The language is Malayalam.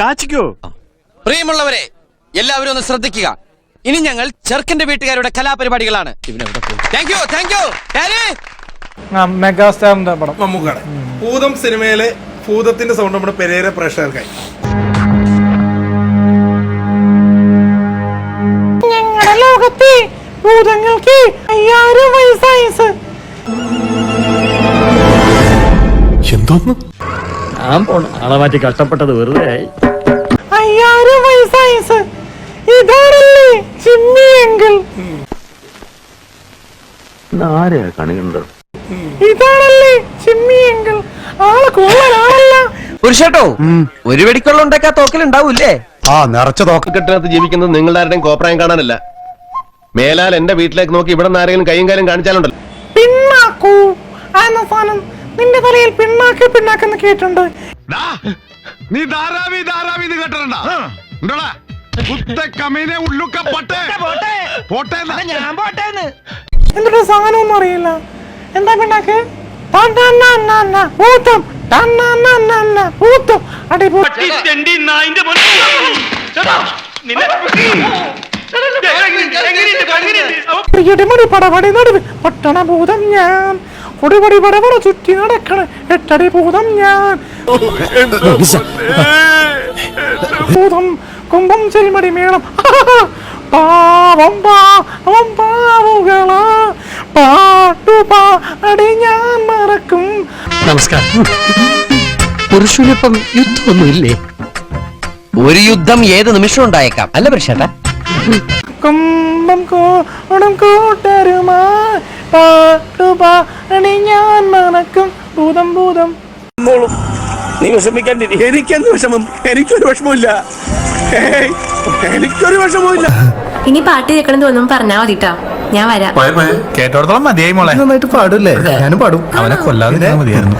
കാച്ചിക്കോ. പ്രിയമുള്ളവരെ എല്ലാവരും ഒന്ന് ശ്രദ്ധിക്കുക. ഇനി ഞങ്ങൾ ചെറുക്കന്റെ വീട്ടുകാരുടെ കലാപരിപാടികളാണ്. താങ്ക് യു താങ്ക് യു മെഗാസ്റ്റാറിന്റെ പടം. മമ്മൂക്കാണ്. ഭൂതം സിനിമയിലെ ഭൂതത്തിന്റെ സൗണ്ട് നമ്മുടെ പെരേര പ്രേക്ഷകർക്കായി. ഞങ്ങളുടെ ലോകത്തെ ഭൂതങ്ങൾക്ക് അയ്യായിരം വയസ്സായസ് എന്തോന്ന്? ഞാൻ പോണ ആളെ മാറ്റി കഷ്ടപ്പെട്ടത് വെറുതെ ആയി. അയ്യായിരം വയസ്സായസ് ഇതാണല്ലേ ചിമ്മി ഇതാണല്ലേ ചിമ്മി ആൾ പുരുഷേട്ടോ ഒരു വെടിക്കുള്ള ഉണ്ടാക്കാ തോക്കലുണ്ടാവൂല്ലേ ആ നിറച്ച തോക്കക്കെട്ടിനകത്ത് ജീവിക്കുന്നത് നിങ്ങളുടെ ആരുടെയും കോപ്രായം കാണാനല്ല. മേലാൽ എന്റെ വീട്ടിലേക്ക് നോക്കി ഇവിടെ നിന്ന് ആരെങ്കിലും കൈയും കാലും കാണിച്ചാലുണ്ടല്ലോ. പിന്നാക്കൂ സാധനം നിന്റെ തലയിൽ പിന്നാക്കി പിന്നാക്കെന്ന് കേട്ടുണ്ട് നീ ധാരാവി ധാരാവി എന്ന് കേട്ടിട്ടുണ്ടാ? ഉണ്ടോടാ? കുത്ത കമീനെ ഉള്ളുക്ക പട്ടേ. പോട്ടെ. ഞാൻ എന്നിട്ട് സാധനമൊന്നും അറിയില്ല. എന്താ പിണ്ണാക്ക്? ടന്നന്നന്നന്ന, ഭൂതം അടിപൊളി പടപടി നടുവ് ഞാൻ. പൊടിപടി പടപട ചുറ്റി നടക്കണ. എട്ടടി ഭൂതം ഞാൻ. ഭൂതം കുംഭം ചെൽമടി മേളം. പാവം പാവം പാവുകള. പാട്ടു പാടി ഞാൻ മറക്കും. നമസ്കാരം. പുരുഷനിപ്പം യുദ്ധമൊന്നുമില്ലേ? ഒരു യുദ്ധം ഏത് നിമിഷം ഉണ്ടായേക്കാം. അല്ല പുരുഷേട്ടാ. കുംഭം കോണം കൂട്ടരുമാ. പാട്ടു പാടി ഞാൻ മണക്കും ഭൂതം ഭൂതം. എനിക്കെന്ത് വിഷമം? എനിക്കൊരു വിഷമമില്ല എനിക്കൊരു വിഷമമില്ല ഇനി പാട്ട് കേൾക്കണം തോന്നുന്നു പറഞ്ഞാ മതിട്ടാ. ഞാൻ വരാം. കേട്ടോടത്തോളം മതിയായി മോളെ. നന്നായിട്ട് പാടൂല്ലേ ഞാനും പാടും. അവനെ കൊല്ലാതെ മതിയായിരുന്നു.